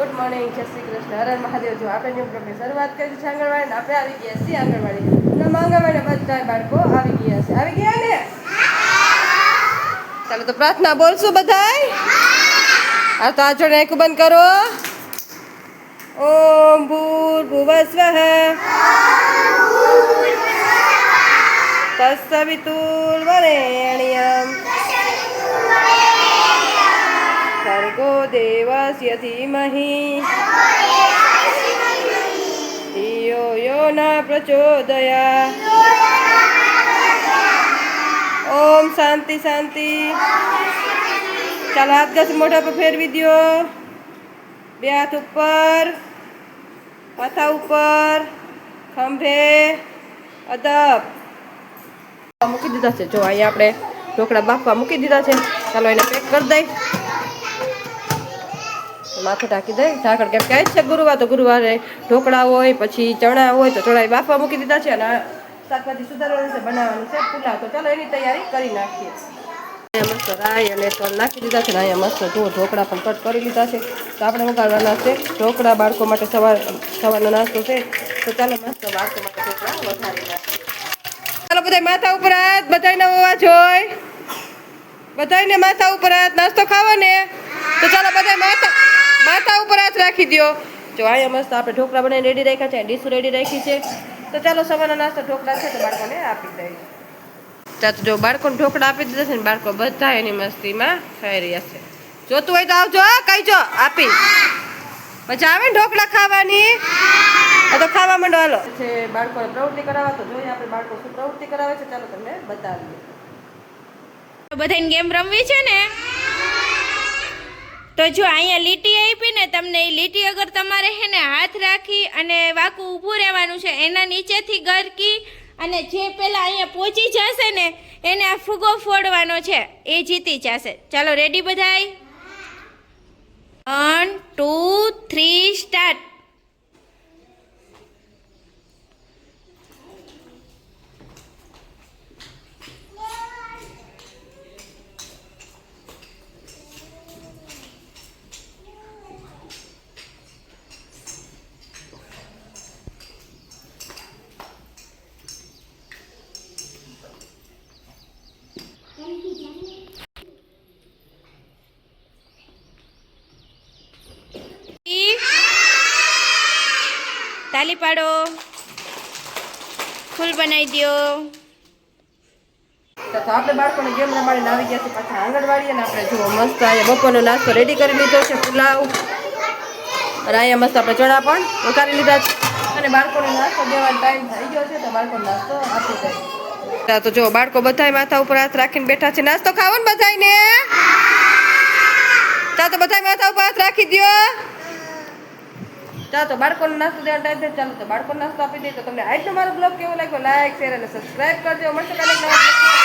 Good morning જય શ્રી કૃષ્ણ. હર હર મહાદેવ. જો આપણે નિયમ પ્રમાણે શરૂઆત કરી છે આંગણવાડી આપણે આવી ગયા છીએ આંગણવાડી. આંગણવાડી બધા બાળકો આવી ગયા છે. આવી ગયા ને? ચાલો તો પ્રાર્થના બોલશું બધાય? આ તો આ જોડે આંખો બંધ કરો. ઓમ ભૂર ભુવસ્વઃ ભર્ગો દેવસ્ય ધીમહિ ધિયો યો ન પ્રચોદયા ઓમ શાંતિ શાંતિ ચાલો હાથ ઘસ મોઢા પર ફેરવી દો બે હાથ ઉપર માથા ઉપર ખંભે અદબ મૂકી દીધા છે. જો અહીંયા આપણે ઢોકળા બાફવા મૂકી દીધા છે. ચાલો એને પેક કરી દઈ. માથે ઢાંકી દઈ ઢાંકણ કેમ ક્યાંય છે ગુરુવાર, તો ગુરુવારે ઢોકળા હોય, પછી ચણા હોય, તો ચણા બાફવા મૂકી દીધા છે અને શાકભાજી સુધારવાનું છે, બનાવવાનું છે, પુલાવ. તો ચાલો એની તૈયારી કરી નાખીએ. ઢોકળા બાળકો માટે તો ચાલો મસ્ત બાળકો ચાલો બધા માથા ઉપર હાથ અવાજ હોય. બધાને માથા ઉપર નાસ્તો ખાવા ને? તો ચાલો બધા માથા માથા ઉપર હાથ રાખી દ્યો. જો અહીંયા મસ્ત આપણે ઢોકળા બનાવીને રેડી રાખ્યા છે, ડીશ રેડી રાખી છે. તો ચાલો સવારનો નાસ્તો ઢોકળા છે તો બાળકોને આપી દઈએ. તો જો બાળકોને ઢોકળા આપી દીધા છે ને બાળકો બધા એની મસ્તીમાં ખાઈ રહ્યા છે. જોતું હોય તો આવજો કહીજો આપી. મજા આવે ને ઢોકળા ખાવાની? તો ખાવા માંડો, હાલો. છે બાળકોને પ્રવૃત્તિ કરાવવા, તો જોઈએ આપણે બાળકો શું પ્રવૃત્તિ કરાવે છે. ચાલો તમને બતાવીએ. બધાને ગેમ રમવી છે ને? તો જો અહીંયા લીટી આપી ને તમને એ લીટી અગર તમારે છે ને હાથ રાખી અને વાકું ઊભું રહેવાનું છે, એના નીચેથી ગરકી અને જે પેલા અહીંયા પહોંચી જશે ને, એને આ ફુગો ફોડવાનો છે, એ જીતી જશે. ચાલો રેડી બધાય? વન ટુ તાલી પાડો. ફૂલ બનાવી દો બપોરનો નાસ્તો રેડી કરી લીધો પુલાવ. અને મસ્ત આપણે ચણા પણ વઘારી લીધા અને બાળકોને નાસ્તો દેવાનો તો જો બાળકો બધાય માથા ઉપર હાથ રાખીને બેઠા છે. નાસ્તો ખાવો ને બધાયને? તા બધાય માથા ઉપર હાથ રાખી દ્યો. ચાલો તો બાળકોને નાસ્તો દેવાનો ટાઈમ છે ચાલો તો બાળકોને નાસ્તો આપી દઈએ તો તમને આજનો મારો બ્લોગ કેવો લાગ્યો? લાઈક શેર અને સબસ્ક્રાઈબ કરજો. મળશે